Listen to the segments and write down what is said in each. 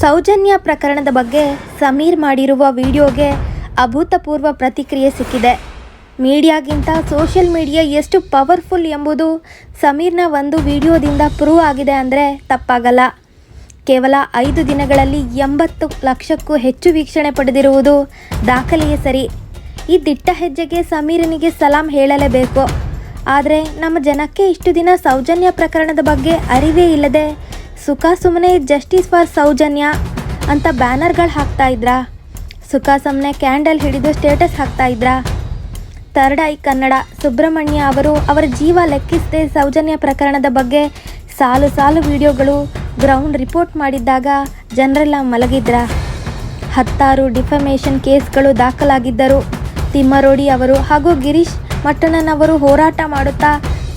ಸೌಜನ್ಯ ಪ್ರಕರಣದ ಬಗ್ಗೆ ಸಮೀರ್ ಮಾಡಿರುವ ವಿಡಿಯೋಗೆ ಅಭೂತಪೂರ್ವ ಪ್ರತಿಕ್ರಿಯೆ ಸಿಕ್ಕಿದೆ. ಮೀಡಿಯಾಗಿಂತ ಸೋಷಿಯಲ್ ಮೀಡಿಯಾ ಎಷ್ಟು ಪವರ್ಫುಲ್ ಎಂಬುದು ಸಮೀರ್ನ ಒಂದು ವಿಡಿಯೋದಿಂದ ಪ್ರೂವ್ ಆಗಿದೆ ಅಂದರೆ ತಪ್ಪಾಗಲ್ಲ. ಕೇವಲ ಐದು ದಿನಗಳಲ್ಲಿ ಎಂಬತ್ತು ಲಕ್ಷಕ್ಕೂ ಹೆಚ್ಚು ವೀಕ್ಷಣೆ ಪಡೆದಿರುವುದು ದಾಖಲೆಯೇ ಸರಿ. ಈ ದಿಟ್ಟ ಹೆಜ್ಜೆಗೆ ಸಮೀರನಿಗೆ ಸಲಾಂ ಹೇಳಲೇಬೇಕು. ಆದರೆ ನಮ್ಮ ಜನಕ್ಕೆ ಇಷ್ಟು ದಿನ ಸೌಜನ್ಯ ಪ್ರಕರಣದ ಬಗ್ಗೆ ಅರಿವೇ ಇಲ್ಲದೆ ಸುಖ ಸುಮ್ಮನೆ ಜಸ್ಟಿಸ್ ಫಾರ್ ಸೌಜನ್ಯ ಅಂತ ಬ್ಯಾನರ್ಗಳು ಹಾಕ್ತಾ ಇದ್ರಾ? ಸುಖ ಸುಮ್ಮನೆ ಕ್ಯಾಂಡಲ್ ಹಿಡಿದು ಸ್ಟೇಟಸ್ ಹಾಕ್ತಾ ಇದ್ರಾ? ಥರ್ಡ್ ಐ ಕನ್ನಡ, ಸುಬ್ರಹ್ಮಣ್ಯ ಅವರು ಅವರ ಜೀವ ಲೆಕ್ಕಿಸದೆ ಸೌಜನ್ಯ ಪ್ರಕರಣದ ಬಗ್ಗೆ ಸಾಲು ಸಾಲು ವಿಡಿಯೋಗಳು ಗ್ರೌಂಡ್ ರಿಪೋರ್ಟ್ ಮಾಡಿದ್ದಾಗ ಜನರೆಲ್ಲ ಮಲಗಿದ್ರ? ಹತ್ತಾರು ಡಿಫಮೇಷನ್ ಕೇಸ್ಗಳು ದಾಖಲಾಗಿದ್ದರು ತಿಮ್ಮರೋಡಿ ಅವರು ಹಾಗೂ ಗಿರೀಶ್ ಮಟ್ಟಣ್ಣನವರು ಹೋರಾಟ ಮಾಡುತ್ತಾ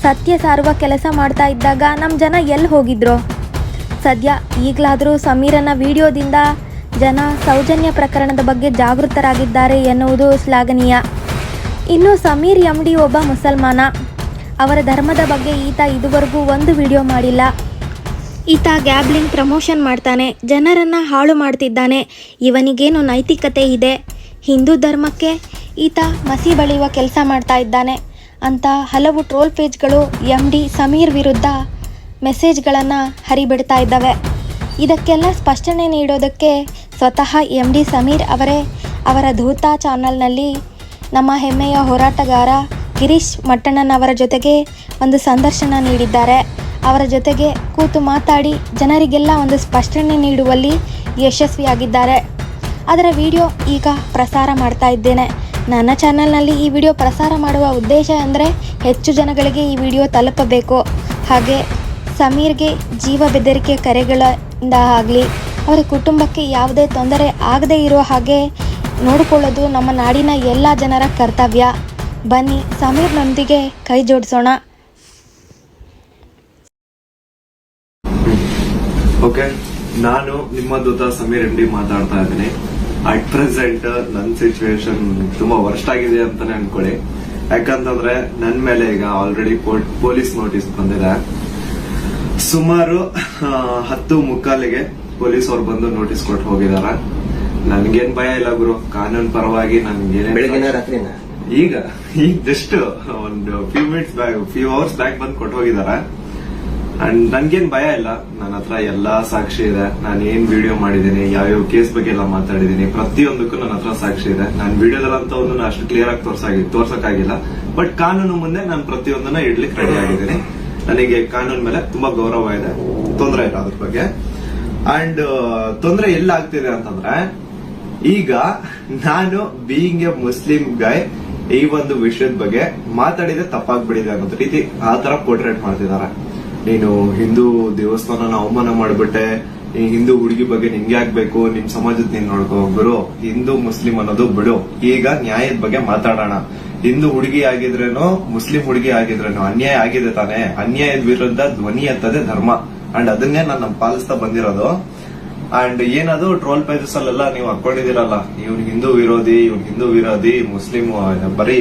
ಸತ್ಯ ಸಾರುವ ಕೆಲಸ ಮಾಡ್ತಾ ಇದ್ದಾಗ ನಮ್ಮ ಜನ ಎಲ್ಲಿ ಹೋಗಿದ್ರು? ಸದ್ಯ ಈಗಲಾದರೂ ಸಮೀರನ ವಿಡಿಯೋದಿಂದ ಜನ ಸೌಜನ್ಯ ಪ್ರಕರಣದ ಬಗ್ಗೆ ಜಾಗೃತರಾಗಿದ್ದಾರೆ ಎನ್ನುವುದು ಶ್ಲಾಘನೀಯ. ಇನ್ನು ಸಮೀರ್ ಎಂ ಡಿ ಒಬ್ಬ ಮುಸಲ್ಮಾನ. ಅವರ ಧರ್ಮದ ಬಗ್ಗೆ ಈತ ಇದುವರೆಗೂ ಒಂದು ವಿಡಿಯೋ ಮಾಡಿಲ್ಲ. ಈತ ಗ್ಯಾಬ್ಲಿಂಗ್ ಪ್ರಮೋಷನ್ ಮಾಡ್ತಾನೆ, ಜನರನ್ನು ಹಾಳು ಮಾಡ್ತಿದ್ದಾನೆ, ಇವನಿಗೇನು ನೈತಿಕತೆ ಇದೆ? ಹಿಂದೂ ಧರ್ಮಕ್ಕೆ ಈತ ಮಸಿ ಬಳಿಯುವ ಕೆಲಸ ಮಾಡ್ತಾ ಇದ್ದಾನೆ. ಅಂತ ಹಲವು ಟ್ರೋಲ್ ಪೇಜ್ಗಳು ಎಂ ಡಿ ಸಮೀರ್ ವಿರುದ್ಧ ಮೆಸೇಜ್ಗಳನ್ನು ಹರಿಬಿಡ್ತಾ ಇದ್ದಾವೆ. ಇದಕ್ಕೆಲ್ಲ ಸ್ಪಷ್ಟನೆ ನೀಡೋದಕ್ಕೆ ಸ್ವತಃ ಎಂ ಡಿ ಸಮೀರ್ ಅವರೇ ಅವರ ಧೂತ ಚಾನಲ್ನಲ್ಲಿ ನಮ್ಮ ಹೆಮ್ಮೆಯ ಹೋರಾಟಗಾರ ಗಿರೀಶ್ ಮಟ್ಟಣ್ಣನವರ ಜೊತೆಗೆ ಒಂದು ಸಂದರ್ಶನ ನೀಡಿದ್ದಾರೆ. ಅವರ ಜೊತೆಗೆ ಕೂತು ಮಾತಾಡಿ ಜನರಿಗೆಲ್ಲ ಒಂದು ಸ್ಪಷ್ಟನೆ ನೀಡುವಲ್ಲಿ ಯಶಸ್ವಿಯಾಗಿದ್ದಾರೆ. ಅದರ ವಿಡಿಯೋ ಈಗ ಪ್ರಸಾರ ಮಾಡ್ತಾ ಇದ್ದೇನೆ. ನನ್ನ ಚಾನಲ್ನಲ್ಲಿ ಈ ವಿಡಿಯೋ ಪ್ರಸಾರ ಮಾಡುವ ಉದ್ದೇಶ ಅಂದರೆ ಹೆಚ್ಚು ಜನಗಳಿಗೆ ಈ ವಿಡಿಯೋ ತಲುಪಬೇಕು. ಹಾಗೆ ಸಮೀರ್ಗೆ ಜೀವ ಬೆದರಿಕೆ ಕರೆಗಳಿಂದ ಆಗಲಿ, ಅವರ ಕುಟುಂಬಕ್ಕೆ ಯಾವುದೇ ತೊಂದರೆ ಆಗದೇ ಇರೋ ಹಾಗೆ ನೋಡಿಕೊಳ್ಳೋದು ನಮ್ಮ ನಾಡಿನ ಎಲ್ಲ ಜನರ ಕರ್ತವ್ಯ. ಬನ್ನಿ, ಸಮೀರ್ನೊಂದಿಗೆ ಕೈ ಜೋಡಿಸೋಣ. ಓಕೆ, ನಾನು ನಿಮ್ಮ ದೂತ ಸಮೀರ್ ಎಂಡಿ ಮಾತಾಡ್ತಾ ಇದ್ದೀನಿ. ಅಟ್ ಪ್ರೆಸೆಂಟ್ ನನ್ನ ಸಿಚುವೇಶನ್ ತುಂಬಾ ವರ್ಸ್ಟ್ ಆಗಿದೆ ಅಂತಾನೆ ಅನ್ಕೊಳ್ಳಿ. ಯಾಕಂತಂದ್ರೆ ನನ್ನ ಮೇಲೆ ಈಗ ಆಲ್ರೆಡಿ ಪೊಲೀಸ್ ನೋಟಿಸ್ ಬಂದಿದೆ. ಸುಮಾರು ಹತ್ತು ಮುಕ್ಕಾಲಿಗೆ ಪೊಲೀಸ್ ಅವ್ರು ಬಂದು ನೋಟಿಸ್ ಕೊಟ್ಟು ಹೋಗಿದಾರ. ನನ್ಗೇನ್ ಭಯ ಇಲ್ಲ ಗುರು. ಕಾನೂನು ಪರವಾಗಿ ಬೆಳಗಿನ ರಾತ್ರಿನ? ಈಗ ಈಗ ಜಸ್ಟ್ ಒಂದು few minutes back few hours back ಬಂದು ಕೊಟ್ಟು ಹೋಗಿದಾರ. ಅಂಡ್ ನನ್ಗೇನ್ ಭಯ ಇಲ್ಲ. ನನ್ನ ಹತ್ರ ಎಲ್ಲಾ ಸಾಕ್ಷಿ ಇದೆ. ನಾನು ಏನ್ ವಿಡಿಯೋ ಮಾಡಿದೀನಿ ಯಾವ್ಯಾವ ಕೇಸ್ ಬಗ್ಗೆ ಎಲ್ಲ ಮಾತಾಡಿದೀನಿ ಪ್ರತಿಯೊಂದಕ್ಕೂ ನನ್ನ ಹತ್ರ ಸಾಕ್ಷಿ ಇದೆ. ನಾನು ವಿಡಿಯೋದಲ್ಲಂತವನ್ನು ಅಷ್ಟು ಕ್ಲಿಯರ್ ಆಗಿ ತೋರ್ಸಾಗಿ ತೋರ್ಸಕ್ಕಾಗಿಲ್ಲ. ಬಟ್ ಕಾನೂನು ಮುಂದೆ ನಾನು ಪ್ರತಿಯೊಂದನ್ನ ಇಡ್ಲಿಕ್ಕೆ ರೆಡಿ ಆಗಿದ್ದೀನಿ. ನನಗೆ ಕಾನೂನು ಮೇಲೆ ತುಂಬಾ ಗೌರವ ಇದೆ. ತೊಂದರೆ ಇಲ್ಲ ಅದ್ರ ಬಗ್ಗೆ. ಅಂಡ್ ತೊಂದರೆ ಎಲ್ಲ ಆಗ್ತಿದೆ ಅಂತಂದ್ರೆ, ಈಗ ನಾನು ಬೀಯಿಂಗ್ ಎ ಮುಸ್ಲಿಂ ಗಾಯ್ ಈ ಒಂದು ವಿಷಯದ ಬಗ್ಗೆ ಮಾತಾಡಿದ್ರೆ ತಪ್ಪಾಗ್ಬಿಡಿದೆ ಅನ್ನೋದ್ ರೀತಿ ಆ ತರ ಪೋರ್ಟ್ರೇಟ್ ಮಾಡ್ತಿದ್ದಾರೆ. ನೀನು ಹಿಂದೂ ದೇವಸ್ಥಾನನ ಅವಮಾನ ಮಾಡ್ಬಿಟ್ಟೆ ಈ ಹಿಂದೂ ಹುಡುಗಿ ಬಗ್ಗೆ ನಿಂಗೆ ಆಗ್ಬೇಕು, ನಿಮ್ ಸಮಾಜದ ನೀನ್ ನೋಡ್ಕೋ, ಗುರು, ಹಿಂದೂ ಮುಸ್ಲಿಂ ಅನ್ನೋದು ಬಿಡು. ಈಗ ನ್ಯಾಯದ ಬಗ್ಗೆ ಮಾತಾಡೋಣ. ಹಿಂದೂ ಹುಡುಗಿ ಆಗಿದ್ರೇನು, ಮುಸ್ಲಿಂ ಹುಡುಗಿ ಆಗಿದ್ರೇನು, ಅನ್ಯಾಯ ಆಗಿದೆ ತಾನೆ. ಅನ್ಯಾಯದ ವಿರುದ್ಧ ಧ್ವನಿ ಅಂತದೇ ಧರ್ಮ. ಅಂಡ್ ಅದನ್ನೇ ನಾನು ಪಾಲಿಸ್ತಾ ಬಂದಿರೋದು. ಅಂಡ್ ಏನದು ಟ್ರೋಲ್ ಪೇಜಸ್ ಅಲ್ಲೆಲ್ಲ ನೀವು ಹಾಕೊಂಡಿದಿರಲ್ಲ ಇವ್ನ್ ಹಿಂದೂ ವಿರೋಧಿ, ಇವ್ನ್ ಹಿಂದೂ ವಿರೋಧಿ, ಮುಸ್ಲಿಂ ಬರೀ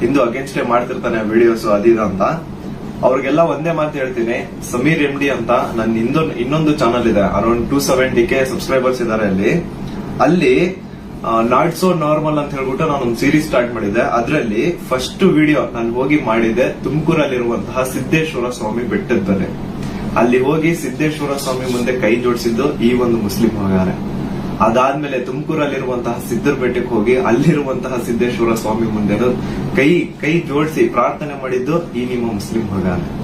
ಹಿಂದೂ ಅಗೇನ್ಸ್ಟ್ ಮಾಡ್ತಿರ್ತಾನೆ ವಿಡಿಯೋಸ್ ಅದಿದ ಅಂತ. ಅವ್ರಿಗೆಲ್ಲ ಒಂದೇ ಮಾತು ಹೇಳ್ತೀನಿ. ಸಮೀರ್ ಎಂ ಡಿ ಅಂತ ನನ್ನ ಇನ್ನೊಂದು ಚಾನಲ್ ಇದೆ. Around two seventy K subscribers ಇದಾರೆ ಅಲ್ಲಿ. ಅಲ್ಲಿ ನಾಟ್ ಸೋ ನಾರ್ಮಲ್ ಅಂತ ಹೇಳ್ಬಿಟ್ಟು ನಾನು ಒಂದು ಸೀರೀಸ್ ಸ್ಟಾರ್ಟ್ ಮಾಡಿದೆ ಅದರಲ್ಲಿ ಫಸ್ಟ್ ವಿಡಿಯೋ ನಾನು ಹೋಗಿ ಮಾಡಿದೆ ತುಮಕೂರಲ್ಲಿರುವಂತಹ ಸಿದ್ದೇಶ್ವರ ಸ್ವಾಮಿ ಬೆಟ್ಟದಲ್ಲಿ ಅಲ್ಲಿ ಹೋಗಿ ಸಿದ್ದೇಶ್ವರ ಸ್ವಾಮಿ ಮುಂದೆ ಕೈ ಜೋಡಿಸಿದ್ದು ಈ ಒಂದು ಮುಸ್ಲಿಂ ಮಗಾರೆ ಅದಾದ್ಮೇಲೆ ತುಮಕೂರಲ್ಲಿರುವಂತಹ ಸಿದ್ದರ ಬೆಟ್ಟಕ್ಕೆ ಹೋಗಿ ಅಲ್ಲಿರುವಂತಹ ಸಿದ್ದೇಶ್ವರ ಸ್ವಾಮಿ ಮುಂದೆ ಕೈ ಕೈ ಜೋಡಿಸಿ ಪ್ರಾರ್ಥನೆ ಮಾಡಿದ್ದು ಈ ನಿಮ್ಮ ಮುಸ್ಲಿಂ ಮಗಾರೆ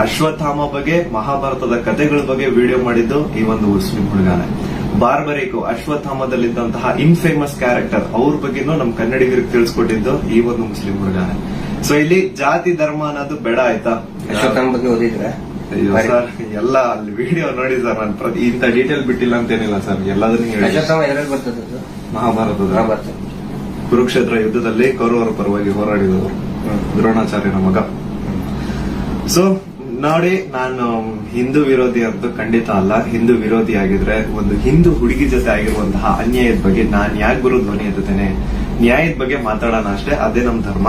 ಅಶ್ವತ್ಥಾಮ ಬಗ್ಗೆ, ಮಹಾಭಾರತದ ಕಥೆಗಳ ಬಗ್ಗೆ ವಿಡಿಯೋ ಮಾಡಿದ್ದು ಈ ಒಂದು ಮುಸ್ಲಿಂ ಹುಡುಗಾನೆ ಬಾರ್ಬರಿಕು ಅಶ್ವತ್ಥಾಮದಲ್ಲಿದ್ದಂತಹ ಇನ್ಫೇಮಸ್ ಕ್ಯಾರೆಕ್ಟರ್ ಅವ್ರ ಬಗ್ಗೆನೂ ನಮ್ ಕನ್ನಡಿಗರಿಗೆ ತಿಳಿಸ್ಕೊಟ್ಟಿದ್ದು ಈ ಒಂದು ಮುಸ್ಲಿಂ ಹುಡುಗ. ಸೊ ಇಲ್ಲಿ ಜಾತಿ ಧರ್ಮ ಅನ್ನೋದು ಬೇಡ ಆಯ್ತಾ? ಅಶ್ವತ್ಥಾಮ ಬಗ್ಗೆ ಓದಿದ್ರೆ? ಸರ್ ಎಲ್ಲ ಅಲ್ಲಿ ವಿಡಿಯೋ ನೋಡಿ ಸರ್ ನಾನು ಪ್ರತಿ ಇಂತ ಡೀಟೇಲ್ ಬಿಟ್ಟಿಲ್ಲ ಅಂತೇನಿಲ್ಲ ಸರ್ ಎಲ್ಲದನ್ನು ಹೇಳಿ. ಬರ್ತದದ್ದು ಮಹಾಭಾರತದ ಮಹಾಭಾರತ. ಕುರುಕ್ಷೇತ್ರ ಯುದ್ಧದಲ್ಲಿ ಕೌರವರ ಪರವಾಗಿ ಹೋರಾಡಿದವರು. ದ್ರೋಣಾಚಾರ್ಯನ ಮಗ. ಸೊ ನೋಡಿ, ನಾನು ಹಿಂದೂ ವಿರೋಧಿ ಅಂತ ಖಂಡಿತ ಅಲ್ಲ. ಹಿಂದೂ ವಿರೋಧಿ ಆಗಿದ್ರೆ ಒಂದು ಹಿಂದೂ ಹುಡುಗಿ ಜೊತೆ ಆಗಿರುವಂತಹ ಅನ್ಯಾಯದ ಬಗ್ಗೆ ನಾನು ಯಾಕೆ ಗುರು ಧ್ವನಿ ಎತ್ತುತ್ತೇನೆ? ನ್ಯಾಯದ ಬಗ್ಗೆ ಮಾತಾಡೋಣ ಅಷ್ಟೇ. ಅದೇ ನಮ್ಮ ಧರ್ಮ.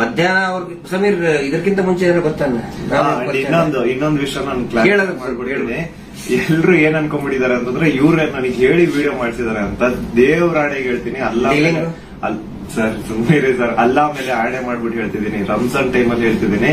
ಮಧ್ಯಾಹ್ನ ಅವ್ರಿಗೆ ಸಮೀರ್ ಇದಕ್ಕಿಂತ ಮುಂಚೆ ಏನಾದ್ರು ಗೊತ್ತಲ್ಲ ಇನ್ನೊಂದು ಇನ್ನೊಂದು ವಿಷಯ ನಾನು ಕೇಳೋದು ಮಾಡ್ಬಿಟ್ಟಿದ್ದೀನಿ ಎಲ್ರು ಏನ್ ಅನ್ಕೊಂಡ್ಬಿಟ್ಟಿದ್ದಾರೆ ಅಂತಂದ್ರೆ ಇವ್ರೆ ನನಗೆ ಹೇಳಿ ವಿಡಿಯೋ ಮಾಡ್ಸಿದಾರೆ ಅಂತ ದೇವ್ರ ಆಣೆಗೆ ಹೇಳ್ತೀನಿ. ಅಲ್ಲ ಸರ್ ಸುಮ್ಮನೆ ಸರ್. ಅಲ್ಲ ಮೇಲೆ ಆಣೆ ಮಾಡ್ಬಿಟ್ಟು ಹೇಳ್ತಿದ್ದೀನಿ. ರಂಜಾನ್ ಟೈಮಲ್ಲಿ ಹೇಳ್ತಿದ್ದೀನಿ.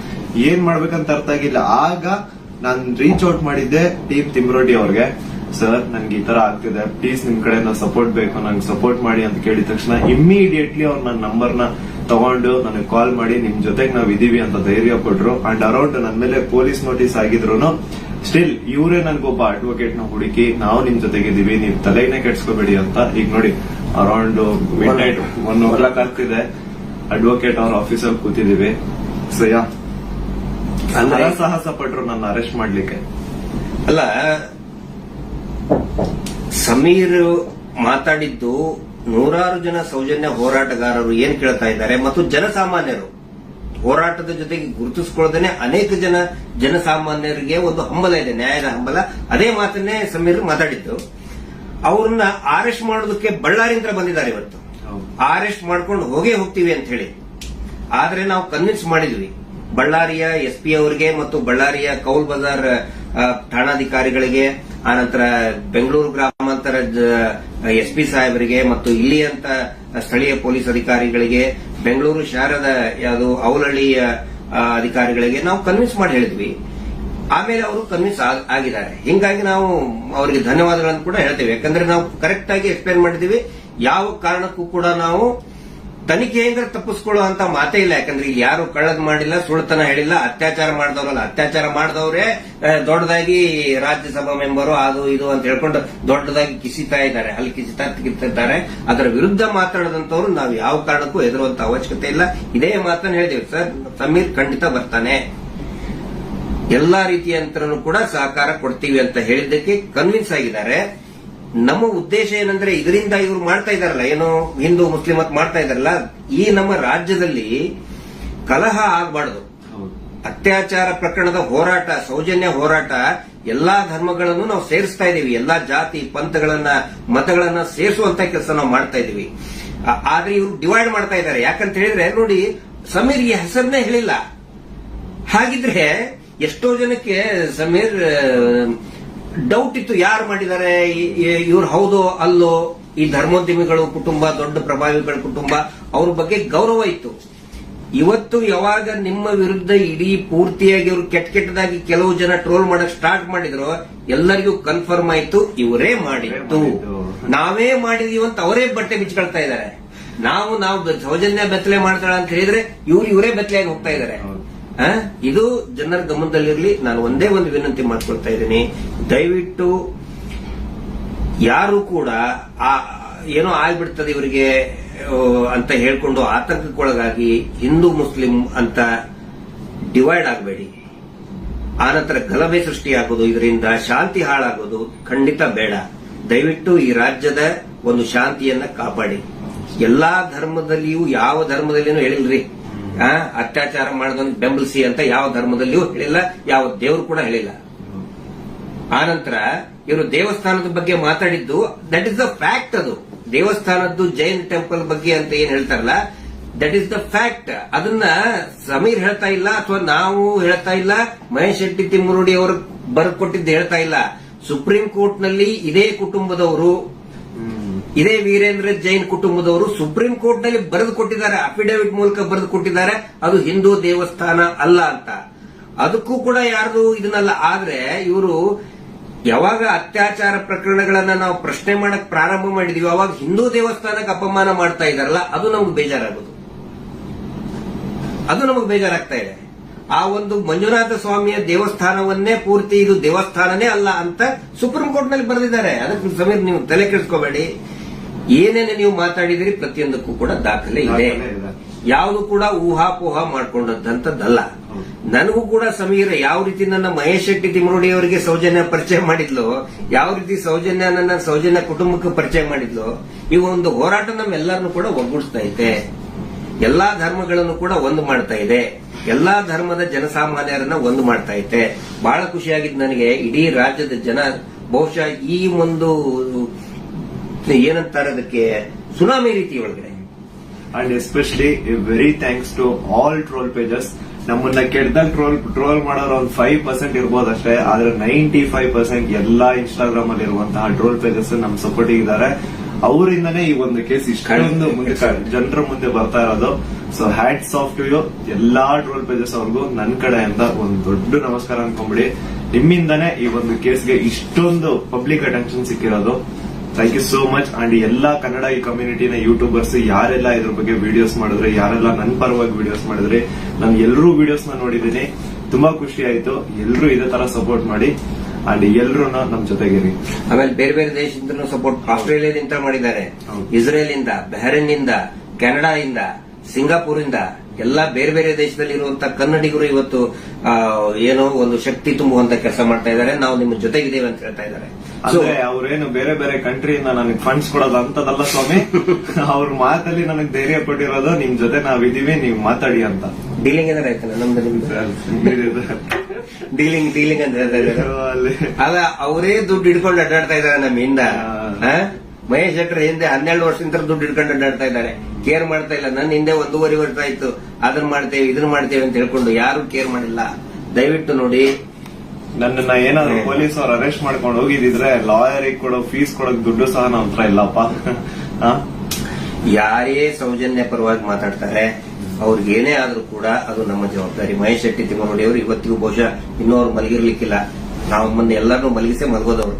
ಏನ್ ಮಾಡ್ಬೇಕಂತ ಅರ್ಥ ಆಗಿಲ್ಲ. ಆಗ ನಾನು ರೀಚ್ ಔಟ್ ಮಾಡಿದ್ದೆ ಟೀಮ್ ತಿಮ್ರೋಟಿ ಅವ್ರಿಗೆ. ಸರ್ ನನ್ಗೆ ಈ ತರ ಆಗ್ತಿದೆ. ಪ್ಲೀಸ್ ನಿಮ್ ಕಡೆ ಸಪೋರ್ಟ್ ಬೇಕು. ನಂಗೆ ಸಪೋರ್ಟ್ ಮಾಡಿ ಅಂತ ಕೇಳಿದ ತಕ್ಷಣ ಇಮಿಡಿಯೇಟ್ಲಿ ಅವ್ರು ನನ್ನ ನಂಬರ್ನ ನ ತಗೊಂಡು ನನಗೆ ಕಾಲ್ ಮಾಡಿ ನಿಮ್ ಜೊತೆಗೆ ನಾವ್ ಇದೀವಿ ಅಂತ ಧೈರ್ಯ ಕೊಟ್ರು. ಅಂಡ್ ಅರೌಂಡ್ ನನ್ ಮೇಲೆ ಪೊಲೀಸ್ ನೋಟಿಸ್ ಆಗಿದ್ರು ಸ್ಟಿಲ್ ಇವರೇ ನನ್ಗೊಬ್ಬ ಅಡ್ವೊಕೇಟ್ನ ಹುಡುಕಿ ನಾವು ನಿಮ್ ಜೊತೆಗಿದ್ದೀವಿ ನೀವ್ ತಲೆನೇ ಕೆಡ್ಸ್ಕೋಬೇಡಿ ಅಂತ. ಈಗ ನೋಡಿ around midnight one o'clock ಆಗ್ತಿದೆ. ಅಡ್ವೊಕೇಟ್ ಅವ್ರ ಆಫೀಸಲ್ಲಿ ಕೂತಿದೀವಿ. ಸೊ ಯಾ ಅಂದ್ರೆ- ಸಾಹಸ ಪಟ್ರು ನನ್ನ ಅರೆಸ್ಟ್ ಮಾಡ್ಲಿಕ್ಕೆ. ಅಲ್ಲ ಸಮೀರ್ ಮಾತಾಡಿದ್ದು ನೂರಾರು ಜನ ಸೌಜನ್ಯ ಹೋರಾಟಗಾರರು ಏನ್ ಕೇಳ್ತಾ ಇದ್ದಾರೆ ಮತ್ತು ಜನಸಾಮಾನ್ಯರು. ಹೋರಾಟದ ಜೊತೆಗೆ ಗುರುತಿಸಿಕೊಳ್ಳದೇನೆ ಅನೇಕ ಜನ ಜನಸಾಮಾನ್ಯರಿಗೆ ಒಂದು ಹಂಬಲ ಇದೆ ನ್ಯಾಯದ ಹಂಬಲ. ಅದೇ ಮಾತನ್ನೇ ಸಮೀರ್ ಮಾತಾಡಿದ್ದು. ಅವ್ರನ್ನ ಅರೆಸ್ಟ್ ಮಾಡೋದಕ್ಕೆ ಬಳ್ಳಾರಿಂದ ಬಂದಿದ್ದಾರೆ ಇವತ್ತು. ಅರೆಸ್ಟ್ ಮಾಡ್ಕೊಂಡು ಹೋಗೇ ಹೋಗ್ತೀವಿ ಅಂತ ಹೇಳಿ. ಆದ್ರೆ ನಾವು ಕನ್ವಿನ್ಸ್ ಮಾಡಿದ್ವಿ. ಬಳ್ಳಾರಿಯ ಎಸ್ ಪಿ ಅವರಿಗೆ ಮತ್ತು ಬಳ್ಳಾರಿಯ ಕೌಲ್ ಬಜಾರ್ ಠಾಣಾಧಿಕಾರಿಗಳಿಗೆ ಆನಂತರ ಬೆಂಗಳೂರು ಗ್ರಾಮಾಂತರ ಎಸ್ ಪಿ ಸಾಹೇಬರಿಗೆ ಮತ್ತು ಇಲ್ಲಿಯಂತ ಸ್ಥಳೀಯ ಪೊಲೀಸ್ ಅಧಿಕಾರಿಗಳಿಗೆ, ಬೆಂಗಳೂರು ಶಾರದ ಯಾವುದು ಅವಲಹಳ್ಳಿಯ ಅಧಿಕಾರಿಗಳಿಗೆ ನಾವು ಕನ್ವಿನ್ಸ್ ಮಾಡಿ ಹೇಳಿದ್ವಿ. ಆಮೇಲೆ ಅವರು ಕನ್ವಿನ್ಸ್ ಆಗಿದ್ದಾರೆ. ಹಿಂಗಾಗಿ ನಾವು ಅವರಿಗೆ ಧನ್ಯವಾದಗಳನ್ನು ಕೂಡ ಹೇಳ್ತೇವೆ. ಯಾಕಂದ್ರೆ ನಾವು ಕರೆಕ್ಟ್ ಆಗಿ ಎಕ್ಸ್ಪ್ಲೇನ್ ಮಾಡಿದೀವಿ ಯಾವ ಕಾರಣಕ್ಕೂ ಕೂಡ ನಾವು ತನಿಖೆಯಿಂದ ತಪ್ಪಿಸ್ಕೊಳ್ಳುವಂತ ಮಾತೇ ಇಲ್ಲ, ಯಾಕಂದ್ರೆ ಇಲ್ಲಿ ಯಾರು ಕಳ್ಳದ್ ಮಾಡಿಲ್ಲ, ಸುಳ್ತನ ಹೇಳಿಲ್ಲ, ಅತ್ಯಾಚಾರ ಮಾಡಿದವರಲ್ಲ. ಅತ್ಯಾಚಾರ ಮಾಡಿದವರೇ ದೊಡ್ಡದಾಗಿ ರಾಜ್ಯಸಭಾ ಮೆಂಬರು ಅದು ಇದು ಅಂತ ಹೇಳ್ಕೊಂಡು ದೊಡ್ಡದಾಗಿ ಕಿಸಿತಾ ಇದ್ದಾರೆ. ಅಲ್ಲಿ ಕಿಸಿತಾ ಕಿತ್ತಿದ್ದಾರೆ. ಅದರ ವಿರುದ್ಧ ಮಾತಾಡದಂತವ್ರು ನಾವು ಯಾವ ಕಾರಣಕ್ಕೂ ಎದುರುವಂತ ಅವಶ್ಯಕತೆ ಇಲ್ಲ. ಇದೇ ಮಾತನ್ನು ಹೇಳಿದೇವೆ ಸರ್, ಸಮೀರ್ ಖಂಡಿತ ಬರ್ತಾನೆ. ಎಲ್ಲಾ ರೀತಿಯಂತರನು ಕೂಡ ಸಹಕಾರ ಕೊಡ್ತೀವಿ ಅಂತ ಹೇಳಿದ್ದಕ್ಕೆ ಕನ್ವಿನ್ಸ್ ಆಗಿದ್ದಾರೆ. ನಮ್ಮ ಉದ್ದೇಶ ಏನಂದ್ರೆ ಇದರಿಂದ ಇವರು ಮಾಡ್ತಾ ಇದಾರಲ್ಲ ಏನು ಹಿಂದೂ ಮುಸ್ಲಿಂ ಅಂತ ಮಾಡ್ತಾ ಇದಾರಲ್ಲ ಈ ನಮ್ಮ ರಾಜ್ಯದಲ್ಲಿ ಕಲಹ ಆಗಬಾರ್ದು. ಅತ್ಯಾಚಾರ ಪ್ರಕರಣದ ಹೋರಾಟ ಸೌಜನ್ಯ ಹೋರಾಟ ಎಲ್ಲಾ ಧರ್ಮಗಳನ್ನು ನಾವು ಸೇರಿಸ್ತಾ ಇದೀವಿ. ಎಲ್ಲಾ ಜಾತಿ ಪಂಥಗಳನ್ನ ಮತಗಳನ್ನ ಸೇರಿಸುವಂತ ಕೆಲಸ ನಾವು ಮಾಡ್ತಾ ಇದೀವಿ. ಆದ್ರೆ ಇವರು ಡಿವೈಡ್ ಮಾಡ್ತಾ ಇದ್ದಾರೆ ಯಾಕಂತ ಹೇಳಿದ್ರೆ ನೋಡಿ ಸಮೀರ್ ಈ ಹೆಸರನ್ನೇ ಹೇಳಿಲ್ಲ. ಹಾಗಿದ್ರೆ ಎಷ್ಟೋ ಜನಕ್ಕೆ ಸಮೀರ್ ಡೌಟ್ ಇತ್ತು ಯಾರು ಮಾಡಿದ್ದಾರೆ? ಇವ್ರು ಹೌದೋ ಅಲ್ಲೋ? ಈ ಧರ್ಮೋದ್ಯಮಿಗಳು ಕುಟುಂಬ ದೊಡ್ಡ ಪ್ರಭಾವಿಗಳ ಕುಟುಂಬ ಅವ್ರ ಬಗ್ಗೆ ಗೌರವ ಇತ್ತು. ಇವತ್ತು ಯಾವಾಗ ನಿಮ್ಮ ವಿರುದ್ಧ ಇಡೀ ಪೂರ್ತಿಯಾಗಿ ಅವರು ಕೆಟ್ಟ ಕೆಟ್ಟದಾಗಿ ಕೆಲವು ಜನ ಟ್ರೋಲ್ ಮಾಡಕ್ ಸ್ಟಾರ್ಟ್ ಮಾಡಿದ್ರು ಎಲ್ಲರಿಗೂ ಕನ್ಫರ್ಮ್ ಆಯ್ತು ಇವರೇ ಮಾಡಿದ್ದು. ಮಾಡಿದ್ದು. ನಾವೇ ಮಾಡಿದೀವಿ ಅಂತ ಅವರೇ ಬಟ್ಟೆ ಬಿಚ್ಕೊಳ್ತಾ ಇದ್ದಾರೆ. ನಾವು ನಾವು ಸೌಜನ್ಯ ಬೆತ್ತಲೆ ಮಾಡ್ತಾಳ ಅಂತ ಹೇಳಿದ್ರೆ ಇವ್ರು ಇವರೇ ಬೆತ್ತಲೆಯಾಗಿ ಹೋಗ್ತಾ ಇದ್ದಾರೆ? ಇದು ಜನರ ಗಮನದಲ್ಲಿರಲಿ, ನಾನು ಒಂದೇ ಒಂದು ವಿನಂತಿ ಮಾಡ್ಕೊಳ್ತಾ ಇದ್ದೀನಿ. ದಯವಿಟ್ಟು ಯಾರು ಕೂಡ ಆ, ಏನೋ ಆಗ್ಬಿಡ್ತದೆ ಇವರಿಗೆ ಅಂತ ಹೇಳ್ಕೊಂಡು ಆತಂಕಕ್ಕೊಳಗಾಗಿ ಹಿಂದೂ, ಮುಸ್ಲಿಂ ಅಂತ ಡಿವೈಡ್ ಆಗಬೇಡಿ. ಆನಂತರ ಗಲಭೆ ಸೃಷ್ಟಿಯಾಗೋದು, ಇದರಿಂದ ಶಾಂತಿ ಹಾಳಾಗೋದು ಖಂಡಿತ ಬೇಡ. ದಯವಿಟ್ಟು ಈ ರಾಜ್ಯದ ಒಂದು ಶಾಂತಿಯನ್ನ ಕಾಪಾಡಿ. ಎಲ್ಲಾ ಧರ್ಮದಲ್ಲಿಯೂ ಯಾವ ಧರ್ಮದಲ್ಲಿನೂ ಹೇಳಿಲ್ರಿ. ಅತ್ಯಾಚಾರ ಮಾಡೋದನ್ನು ಬೆಂಬಲಿಸಿ ಅಂತ ಯಾವ ಧರ್ಮದಲ್ಲಿಯೂ ಹೇಳಿಲ್ಲ, ಯಾವ ದೇವರು ಕೂಡ ಹೇಳಿಲ್ಲ. ಆನಂತರ ಇವರು ದೇವಸ್ಥಾನದ ಬಗ್ಗೆ ಮಾತಾಡಿದ್ದು ದಟ್ ಇಸ್ ದ ಫ್ಯಾಕ್ಟ್ ಅದು. ದೇವಸ್ಥಾನದ್ದು ಜೈನ್ ಟೆಂಪಲ್ ಬಗ್ಗೆ ಅಂತ ಏನ್ ಹೇಳ್ತಾರಲ್ಲ ದಟ್ ಇಸ್ ದ ಫ್ಯಾಕ್ಟ್ ಅದನ್ನ ಸಮೀರ್ ಹೇಳ್ತಾ ಇಲ್ಲ ಅಥವಾ ನಾವು ಹೇಳ್ತಾ ಇಲ್ಲ, ಮಹೇಶ್ ಶೆಟ್ಟಿ ತಿಮ್ಮುರುಡಿ ಅವರು ಬರ್ಕೊಟ್ಟಿದ್ದು ಹೇಳ್ತಾ ಇಲ್ಲ. ಸುಪ್ರೀಂ ಕೋರ್ಟ್ನಲ್ಲಿ ಇದೇ ಕುಟುಂಬದವರು ಇದೇ ವೀರೇಂದ್ರ ಜೈನ್ ಕುಟುಂಬದವರು ಸುಪ್ರೀಂ ಕೋರ್ಟ್ನಲ್ಲಿ ಬರೆದು ಕೊಟ್ಟಿದ್ದಾರೆ, ಅಫಿಡವಿಟ್ ಮೂಲಕ ಬರೆದು ಕೊಟ್ಟಿದ್ದಾರೆ, ಅದು ಹಿಂದೂ ದೇವಸ್ಥಾನ ಅಲ್ಲ ಅಂತ. ಅದಕ್ಕೂ ಕೂಡ ಯಾರ್ದು ಇದನ್ನಲ್ಲ, ಆದ್ರೆ ಇವರು ಯಾವಾಗ ಅತ್ಯಾಚಾರ ಪ್ರಕರಣಗಳನ್ನ ನಾವು ಪ್ರಶ್ನೆ ಮಾಡಕ್ ಪ್ರಾರಂಭ ಮಾಡಿದೀವಿ, ಅವಾಗ ಹಿಂದೂ ದೇವಸ್ಥಾನಕ್ಕೆ ಅಪಮಾನ ಮಾಡ್ತಾ ಇದಾರಲ್ಲ ಅದು ನಮ್ಗೆ ಬೇಜಾರಾಗೋದು. ಅದು ನಮಗೆ ಬೇಜಾರಾಗ್ತಾ ಇದೆ. ಆ ಒಂದು ಮಂಜುನಾಥ ಸ್ವಾಮಿಯ ದೇವಸ್ಥಾನವನ್ನೇ ಪೂರ್ತಿ ಇದು ದೇವಸ್ಥಾನನೇ ಅಲ್ಲ ಅಂತ ಸುಪ್ರೀಂ ಕೋರ್ಟ್ನಲ್ಲಿ ಬರೆದಿದ್ದಾರೆ. ಅದಕ್ಕೆ ಸಮೀರ್, ನೀವು ತಲೆ ಕೆಡಿಸ್ಕೋಬೇಡಿ. ಏನೇನು ನೀವು ಮಾತಾಡಿದಿರಿ ಪ್ರತಿಯೊಂದಕ್ಕೂ ಕೂಡ ದಾಖಲೆ ಇದೆ. ಯಾವುದು ಕೂಡ ಊಹಾಪೋಹ ಮಾಡ್ಕೊಂಡಂತದ್ದಲ್ಲ. ನನಗೂ ಕೂಡ ಸಮೀರ ಯಾವ ರೀತಿ ನನ್ನ ಮಹೇಶ್ ಶೆಟ್ಟಿ ತಿಮರುಡಿ ಅವರಿಗೆ ಸೌಜನ್ಯ ಪರಿಚಯ ಮಾಡಿದ್ಲು ಯಾವ ರೀತಿ ಸೌಜನ್ಯ ನನ್ನ ಸೌಜನ್ಯ ಕುಟುಂಬಕ್ಕೆ ಪರಿಚಯ ಮಾಡಿದ್ಲು ಈ ಒಂದು ಹೋರಾಟ ನಮ್ಮೆಲ್ಲರನ್ನು ಕೂಡ ಒಗ್ಗೂಡಿಸ್ತಾ ಇದೆ. ಎಲ್ಲಾ ಧರ್ಮಗಳನ್ನು ಕೂಡ ಒಂದು ಮಾಡ್ತಾ ಇದೆ. ಎಲ್ಲಾ ಧರ್ಮದ ಜನಸಾಮಾನ್ಯರನ್ನ ಒಂದು ಮಾಡ್ತಾ ಇದೆ. ಬಹಳ ಖುಷಿಯಾಗಿದ್ದು ನನಗೆ ಇಡೀ ರಾಜ್ಯದ ಜನ ಬಹುಶಃ ಈ ಒಂದು ಏನಂತಾರೆ ಅದಕ್ಕೆ ಸುನಾಮಿ ರೀತಿ ಒಳಗಡೆ? And especially very thanks to all troll pages ನಮ್ಮನ್ನ ಕೆಟ್ಟದಾಗ ಟ್ರೋಲ್ ಟ್ರೋಲ್ ಮಾಡೋರು ಒಂದು ಫೈವ್ ಪರ್ಸೆಂಟ್ ಇರ್ಬೋದು ಅಷ್ಟೇ. ಆದ್ರೆ ನೈಂಟಿ ಫೈವ್ ಪರ್ಸೆಂಟ್ ಎಲ್ಲಾ ಇನ್ಸ್ಟಾಗ್ರಾಮ್ ಅಲ್ಲಿ ಇರುವಂತಹ ಟ್ರೋಲ್ ಪೇಜಸ್ ನಮ್ ಸಪೋರ್ಟ್ ಇದ್ದಾರೆ. ಅವರಿಂದನೇ ಈ ಒಂದು ಕೇಸ್ ಇಷ್ಟೊಂದು ಮುಂದೆ ಜನರ ಮುಂದೆ ಬರ್ತಾ ಇರೋದು. So hats off to you ಎಲ್ಲಾ ಟ್ರೋಲ್ ಪೇಜಸ್ ಅವ್ರಿಗೂ ನನ್ ಕಡೆಯಿಂದ ಒಂದು ದೊಡ್ಡ ನಮಸ್ಕಾರ ಅನ್ಕೊಂಬಿಡಿ. ನಿಮ್ಮಿಂದನೇ ಈ ಒಂದು ಕೇಸ್ಗೆ ಇಷ್ಟೊಂದು ಪಬ್ಲಿಕ್ ಅಟೆನ್ಷನ್ ಸಿಕ್ಕಿರೋದು. Thank you so much and ಎಲ್ಲಾ ಕನ್ನಡ ಈ ಕಮ್ಯುನಿಟಿನ ಯೂಟ್ಯೂಬರ್ಸ್ ಯಾರೆಲ್ಲ ಇದ್ರ ಬಗ್ಗೆ ವಿಡಿಯೋಸ್ ಮಾಡಿದ್ರೆ ಯಾರೆಲ್ಲ ನನ್ನ ಪರವಾಗಿ ವಿಡಿಯೋಸ್ ಮಾಡಿದ್ರೆ ನಾನು ಎಲ್ಲರೂ ವಿಡಿಯೋಸ್ನ ನೋಡಿದ್ದೀನಿ. ತುಂಬಾ ಖುಷಿ ಆಯ್ತು. ಎಲ್ಲರೂ ಇದೇ ತರ ಸಪೋರ್ಟ್ ಮಾಡಿ. ಅಂಡ್ ಎಲ್ರು ನಮ್ ಜೊತೆಗಿರಿ. ಆಮೇಲೆ ಬೇರೆ ಬೇರೆ ದೇಶದಿಂದ ಸಪೋರ್ಟ್ ಆಸ್ಟ್ರೇಲಿಯಾದಿಂದ ಮಾಡಿದ್ದಾರೆ. ಇಸ್ರೇಲ್ ಇಂದ ಬೆಹರಿನ್ ಇಂದ ಕೆನಡಾ ಇಂದ ಸಿಂಗಾಪುರ್ ಇಂದ ಎಲ್ಲಾ ಬೇರೆ ಬೇರೆ ದೇಶದಲ್ಲಿ ಇರುವಂತಹ ಕನ್ನಡಿಗರು ಇವತ್ತು ಏನೋ ಒಂದು ಶಕ್ತಿ ತುಂಬುವಂತ ಕೆಲಸ ಮಾಡ್ತಾ ಇದ್ದಾರೆ. ನಾವು ನಿಮ್ಮ ಜೊತೆಗಿದ್ದೇವೆ ಅಂತ ಹೇಳ್ತಾ ಇದ್ದಾರೆ. ಅಂದ್ರೆ ಅವ್ರೇನು ಬೇರೆ ಬೇರೆ ಕಂಟ್ರಿಯಿಂದ ನನಗೆ ಫಂಡ್ಸ್ ಕೊಡೋದು ಅಂತದಲ್ಲ ಸ್ವಾಮಿ. ಅವ್ರ ಮಾತಲ್ಲಿ ನನಗೆ ಧೈರ್ಯ ಕೊಟ್ಟಿರೋದು ನಿಮ್ ಜೊತೆ ನಾವಿದೀವಿ ನೀವ್ ಮಾತಾಡಿ ಅಂತ. ಡೀಲಿಂಗ್ ಏನಾರ ನಮ್ದು ನಿಮ್ದು? ಡೀಲಿಂಗ್ ಡೀಲಿಂಗ್ ಅಂತ ಅಲ್ಲ. ಅವರೇ ದುಡ್ಡು ಹಿಡ್ಕೊಂಡು ಅಡ್ಡಾಡ್ತಾ ಇದಾರೆ ನಮ್ಮಿಂದ? ಮಹೇಶ್ ಶೆಟ್ಟರ್ ಹಿಂದೆ ಹನ್ನೆರಡು ವರ್ಷದಿಂದ ದುಡ್ಡು ಹಿಡ್ಕೊಂಡು ಅಡ್ಡಾಡ್ತಾ ಇದ್ದಾರೆ ಕೇರ್ ಮಾಡ್ತಾ ಇಲ್ಲ. ನನ್ನ ಹಿಂದೆ ಒಂದೂವರೆ ವರ್ಷ ಆಯ್ತು. ಅದನ್ನ ಮಾಡ್ತೇವೆ ಇದನ್ನ ಮಾಡ್ತೇವೆ ಅಂತ ಹೇಳ್ಕೊಂಡು ಯಾರು ಕೇರ್ ಮಾಡಿಲ್ಲ. ದಯವಿಟ್ಟು ನೋಡಿ ನನ್ನನ್ನ ಏನಾದ್ರು ಪೊಲೀಸ್ ಅವ್ರು ಅರೆಸ್ಟ್ ಮಾಡ್ಕೊಂಡು ಹೋಗಿದ್ರೆ ಲಾಯರಿಗೆ ಕೊಡೋ ಫೀಸ್ ಕೊಡೋಕ್ ದುಡ್ಡು ಸಹ ನಮ್ಮ ಹತ್ರ ಇಲ್ಲಪ್ಪ? ಯಾರೇ ಸೌಜನ್ಯ ಪರವಾಗಿ ಮಾತಾಡ್ತಾರೆ ಅವ್ರಿಗೇನೇ ಆದ್ರೂ ಕೂಡ ಅದು ನಮ್ಮ ಜವಾಬ್ದಾರಿ. ಮಹೇಶ್ ಶೆಟ್ಟಿ ತಿಮ್ಮನೋಡಿ ಅವರು ಇವತ್ತಿಗೂ ಬಹುಶಃ ಇನ್ನೂ ಅವ್ರು ಮಲಗಿರ್ಲಿಕ್ಕಿಲ್ಲ. ನಾವು ಮೊನ್ನೆ ಎಲ್ಲರನ್ನೂ ಮಲಗಿಸೇ ಮಲಗೋದವರು.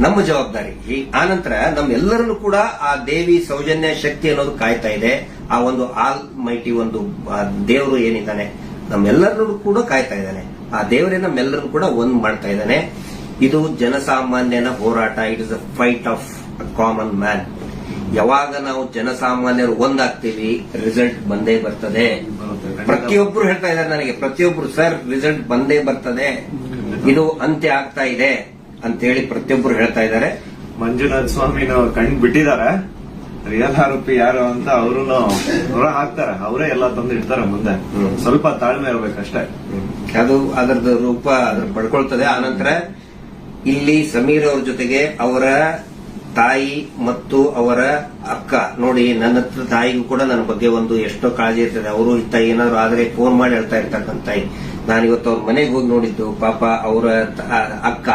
ನಮ್ಮ ಜವಾಬ್ದಾರಿ. ಈ ಆನಂತರ ನಮ್ಮೆಲ್ಲರನ್ನು ಕೂಡ ಆ ದೇವಿ ಸೌಜನ್ಯ ಶಕ್ತಿ ಅನ್ನೋದು ಕಾಯ್ತಾ ಇದೆ. ಆ ಒಂದು ಆಲ್ ಮೈಟಿ ಒಂದು ದೇವರು ಏನಿದ್ದಾನೆ ನಮ್ಮೆಲ್ಲರನ್ನು ಕೂಡ ಕಾಯ್ತಾ ಇದ್ದಾನೆ. ಆ ದೇವರೇ ನಮ್ಮೆಲ್ಲರೂ ಕೂಡ ಒಂದ್ ಮಾಡ್ತಾ ಇದ್ದಾನೆ. ಇದು ಜನಸಾಮಾನ್ಯನ ಹೋರಾಟ. It is a fight of a common man ಯಾವಾಗ ನಾವು ಜನಸಾಮಾನ್ಯರು ಒಂದಾಗ್ತೀವಿ ರಿಸಲ್ಟ್ ಬಂದೇ ಬರ್ತದೆ. ಪ್ರತಿಯೊಬ್ಬರು ಪ್ರತಿಯೊಬ್ರು ಹೇಳ್ತಾ ಇದ್ದಾರೆ ನನಗೆ ಪ್ರತಿಯೊಬ್ರು ಸರ್ ರಿಸಲ್ಟ್ ಬಂದೇ ಬರ್ತದೆ. ಇದು ಅಂತ್ಯ ಆಗ್ತಾ ಇದೆ. ಅಂತ ಹೇಳಿ ಪ್ರತಿಯೊಬ್ರು ಹೇಳ್ತಾ ಇದ್ದಾರೆ. ಮಂಜುನಾಥ್ ಸ್ವಾಮಿನ ಕಂಡು ಬಿಟ್ಟಿದ್ದಾರೆ. ರಿಯಲ್ ಆರೋಪಿ ಯಾರು ಅಂತ ಅವರು ಹೊರ ಹಾಕ್ತಾರೆ. ಅವರೇ ಎಲ್ಲ ತಂದು ಇಡ್ತಾರೆ ಮುಂದೆ. ಸ್ವಲ್ಪ ತಾಳ್ಮೆ ಇರ್ಬೇಕಷ್ಟೇ. ಅದು ಅದರದ ರೂಪ ಅದ್ರ ಪಡ್ಕೊಳ್ತದೆ. ಆನಂತರ ಇಲ್ಲಿ ಸಮೀರ್ ಅವ್ರ ಜೊತೆಗೆ ಅವರ ತಾಯಿ ಮತ್ತು ಅವರ ಅಕ್ಕ. ನೋಡಿ, ನನ್ನ ಹತ್ರ ತಾಯಿಗೂ ಕೂಡ ನನ್ನ ಬಗ್ಗೆ ಒಂದು ಎಷ್ಟೋ ಕಾಳಜಿ ಇರ್ತದೆ. ಅವರು ಇತ್ತ ಏನಾದ್ರು ಆದ್ರೆ ಫೋನ್ ಮಾಡಿ ಹೇಳ್ತಾ ಇರ್ತಕ್ಕಂಥ ತಾಯಿ. ನಾನು ಇವತ್ತು ಅವ್ರ ಮನೆಗೆ ಹೋಗಿ ನೋಡಿದ್ದು, ಪಾಪ ಅವರ ಅಕ್ಕ.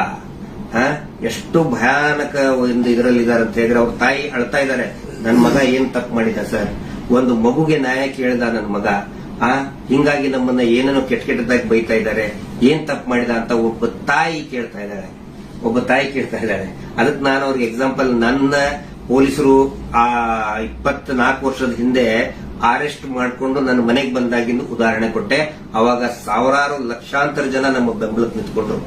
ಎಷ್ಟು ಭಯಾನಕ ಒಂದು ಇದರಲ್ಲಿ ಇದಾರೆ ಅಂತ ಹೇಳಿದ್ರೆ ಅವ್ರ ತಾಯಿ ಅಳ್ತಾ ಇದ್ದಾರೆ. ನನ್ನ ಮಗ ಏನ್ ತಪ್ಪು ಮಾಡಿದ ಸರ್? ಒಂದು ಮಗುಗೆ ನ್ಯಾಯ ಕೇಳಿದ ನನ್ನ ಮಗ. ಆ ಹಿಂಗಾಗಿ ನಮ್ಮನ್ನ ಏನೇನೋ ಕೆಟ್ಟ ಕೆಟ್ಟದಾಗಿ ಬೈತಾ ಇದ್ದಾರೆ ಏನ್ ತಪ್ಪು ಮಾಡಿದ ಅಂತ ಒಬ್ಬ ತಾಯಿ ಕೇಳ್ತಾ ಇದ್ದಾರೆ ಒಬ್ಬ ತಾಯಿ ಕೇಳ್ತಾ ಇದ್ದಾರೆ ಅದಕ್ಕೆ ನಾನು ಅವ್ರಿಗೆ ಎಕ್ಸಾಂಪಲ್ ನನ್ನ ಪೊಲೀಸರು ಆ ಇಪ್ಪತ್ನಾಲ್ಕು ವರ್ಷದ ಹಿಂದೆ ಅರೆಸ್ಟ್ ಮಾಡಿಕೊಂಡು ನನ್ನ ಮನೆಗೆ ಬಂದಾಗಿಂದು ಉದಾಹರಣೆ ಕೊಟ್ಟೆ. ಅವಾಗ ಸಾವಿರಾರು ಲಕ್ಷಾಂತರ ಜನ ನಮ್ಮ ಬೆಂಬಲಕ್ಕೆ ನಿಂತ್ಕೊಂಡ್ರು.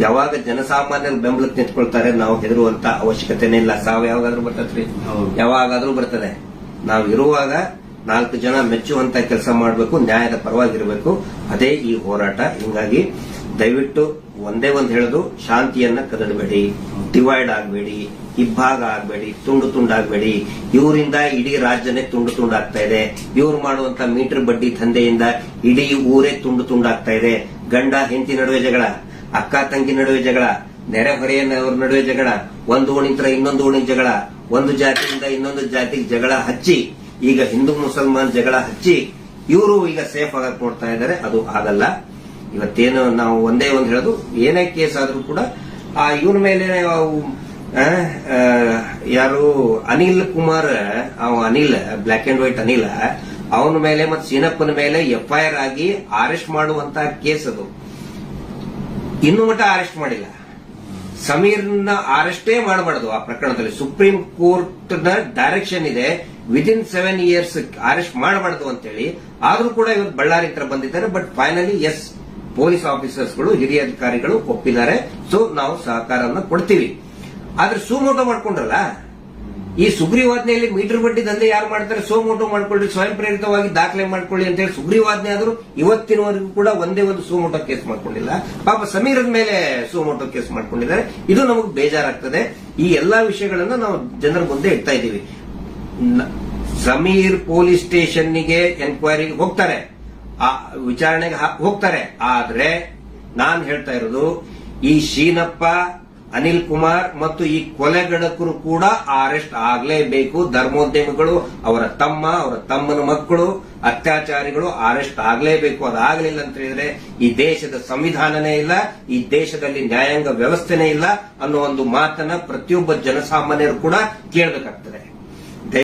ಯಾವಾಗ ಜನಸಾಮಾನ್ಯರು ಬೆಂಬಲಕ್ಕೆ ನಿಂತ್ಕೊಳ್ತಾರೆ ನಾವು ಹೆದರುವಂತ ಅವಶ್ಯಕತೆನೇ ಇಲ್ಲ. ಸಾವು ಯಾವಾಗಾದ್ರೂ ಬರ್ತದ್ರಿ. ಯಾವಾಗಾದ್ರೂ ಬರ್ತದೆ. ನಾವು ಇರುವಾಗ ನಾಲ್ಕು ಜನ ಮೆಚ್ಚುವಂತ ಕೆಲಸ ಮಾಡಬೇಕು, ನ್ಯಾಯದ ಪರವಾಗಿರಬೇಕು. ಅದೇ ಈ ಹೋರಾಟ. ಹಿಂಗಾಗಿ ದಯವಿಟ್ಟು ಒಂದೇ ಒಂದು ಹೇಳುದು, ಶಾಂತಿಯನ್ನ ಕದಡಬೇಡಿ, ಡಿವೈಡ್ ಆಗಬೇಡಿ ಇಬ್ಬಾಗ ಆಗಬೇಡಿ, ತುಂಡು ತುಂಡಾಗಬೇಡಿ. ಇವರಿಂದ ಇಡೀ ರಾಜ್ಯನೇ ತುಂಡು ತುಂಡಾಗ್ತಾ ಇದೆ. ಇವ್ರು ಮಾಡುವಂತ ಮೀಟರ್ ಬಡ್ಡಿ ದಂಧೆಯಿಂದ ಇಡೀ ಊರೇ ತುಂಡು ತುಂಡಾಗ್ತಾ ಇದೆ. ಗಂಡ, ಹೆಂಡತಿ ನಡುವೆ ಜಗಳ, ಅಕ್ಕ, ತಂಗಿ ನಡುವೆ ಜಗಳ ನೆರೆಹೊರೆಯವ್ರ ನಡುವೆ ಜಗಳ, ಒಂದು ಓಣಿಂತ್ರ ಇನ್ನೊಂದು ಓಣಿ ಜಗಳ, ಒಂದು ಜಾತಿಯಿಂದ ಇನ್ನೊಂದು ಜಾತಿಗೆ ಜಗಳ ಹಚ್ಚಿ ಈಗ ಹಿಂದೂ ಮುಸಲ್ಮಾನ್ ಜಗಳ ಹಚ್ಚಿ ಇವರು ಈಗ ಸೇಫ್ ಆಗಕ್ ನೋಡ್ತಾ ಇದ್ದಾರೆ. ಅದು ಆಗಲ್ಲ. ಇವತ್ತೇನು ನಾವು ಒಂದೇ ಒಂದು ಹೇಳೋದು, ಏನೇ ಕೇಸ್ ಆದ್ರೂ ಕೂಡ, ಆ ಇವನ ಮೇಲೆ ಯಾರು ಅನಿಲ್ ಕುಮಾರ್ ಅವ Anil black and white Anil, ಅವನ ಮೇಲೆ ಮತ್ತು ಸೀನಪ್ಪನ ಮೇಲೆ ಎಫ್ಐಆರ್ ಆಗಿ ಅರೆಸ್ಟ್ ಮಾಡುವಂತ ಕೇಸ್ ಅದು. ಇನ್ನು ಮಟ್ಟ ಅರೆಸ್ಟ್ ಮಾಡಿಲ್ಲ. ಸಮೀರ್ನ ಅರೆಸ್ಟೇ ಮಾಡಬಾರ್ದು ಆ ಪ್ರಕರಣದಲ್ಲಿ. ಸುಪ್ರೀಂ ಕೋರ್ಟ್ನ ಡೈರೆಕ್ಷನ್ ಇದೆ. ವಿದಿನ್ ಸೆವೆನ್ ಇಯರ್ಸ್ ಅರೆಸ್ಟ್ ಮಾಡಬಾರ್ದು ಅಂತೇಳಿ, ಆದ್ರೂ ಕೂಡ ಇವತ್ತು ಬಳ್ಳಾರಿ ಹತ್ರ ಬಂದಿದ್ದಾರೆ ಬಟ್ ಫೈನಲಿ ಎಸ್ ಪೊಲೀಸ್ ಆಫೀಸರ್ಸ್ಗಳು, ಹಿರಿಯ ಅಧಿಕಾರಿಗಳು ಒಪ್ಪಿದ್ದಾರೆ ಸೊ ನಾವು ಸಹಕಾರವನ್ನು ಕೊಡ್ತೀವಿ. ಆದ್ರೆ ಸುಮೋಟೋ ಮಾಡ್ಕೊಂಡ್ರಲ್ಲ? ಈ ಸುಗ್ರೀವಾಜ್ಞೆಯಲ್ಲಿ ಮೀಟರ್ ಬಡ್ಡಿ ದಂಧೆ ಯಾರು ಮಾಡ್ತಾರೆ? ಸೋಮೋಟೋ ಮಾಡ್ಕೊಳ್ಳಿ, ಸ್ವಯಂ ಪ್ರೇರಿತವಾಗಿ ದಾಖಲೆ ಮಾಡ್ಕೊಳ್ಳಿ ಅಂತ ಹೇಳಿ ಸುಗ್ರೀವಾಜ್ಞೆ ಆದರೂ ಇವತ್ತಿನವರೆಗೂ ಕೂಡ ಒಂದೇ ಒಂದು ಸೋಮೋಟೋ ಕೇಸ್ ಮಾಡ್ಕೊಂಡಿಲ್ಲ. ಪಾಪ ಸಮೀರದ ಮೇಲೆ ಸೋಮೋಟೋ ಕೇಸ್ ಮಾಡ್ಕೊಂಡಿದ್ದಾರೆ. ಇದು ನಮಗೆ ಬೇಜಾರಾಗ್ತದೆ. ಈ ಎಲ್ಲಾ ವಿಷಯಗಳನ್ನ ನಾವು ಜನರ ಮುಂದೆ ಇಡ್ತಾ ಇದ್ದೀವಿ. ಸಮೀರ್ ಪೊಲೀಸ್ ಸ್ಟೇಷನ್ನಿಗೆ ಎನ್ಕ್ವೈರಿಗೆ ಹೋಗ್ತಾರೆ. ಆ ವಿಚಾರಣೆಗೆ ಹೋಗ್ತಾರೆ. ಆದ್ರೆ ನಾನು ಹೇಳ್ತಾ ಇರೋದು, ಈ ಶೀನಪ್ಪ, ಅನಿಲ್ ಕುಮಾರ್ ಮತ್ತು ಈ ಕೊಲೆಗಡಕರು ಕೂಡ ಅರೆಸ್ಟ್ ಆಗಲೇಬೇಕು. ಧರ್ಮೋದ್ಯಮಿಗಳು, ಅವರ ತಮ್ಮ, ಅವರ ತಮ್ಮನ ಮಕ್ಕಳು, ಅತ್ಯಾಚಾರಿಗಳು ಅರೆಸ್ಟ್ ಆಗಲೇಬೇಕು. ಅದಾಗಲಿಲ್ಲ ಅಂತ ಹೇಳಿದ್ರೆ ಈ ದೇಶದ ಸಂವಿಧಾನನೇ ಇಲ್ಲ, ಈ ದೇಶದಲ್ಲಿ ನ್ಯಾಯಾಂಗ ವ್ಯವಸ್ಥೆನೇ ಇಲ್ಲ ಅನ್ನೋ ಒಂದು ಮಾತನ್ನ ಪ್ರತಿಯೊಬ್ಬ ಜನಸಾಮಾನ್ಯರು ಕೂಡ ಕೇಳಬೇಕಾಗ್ತದೆ.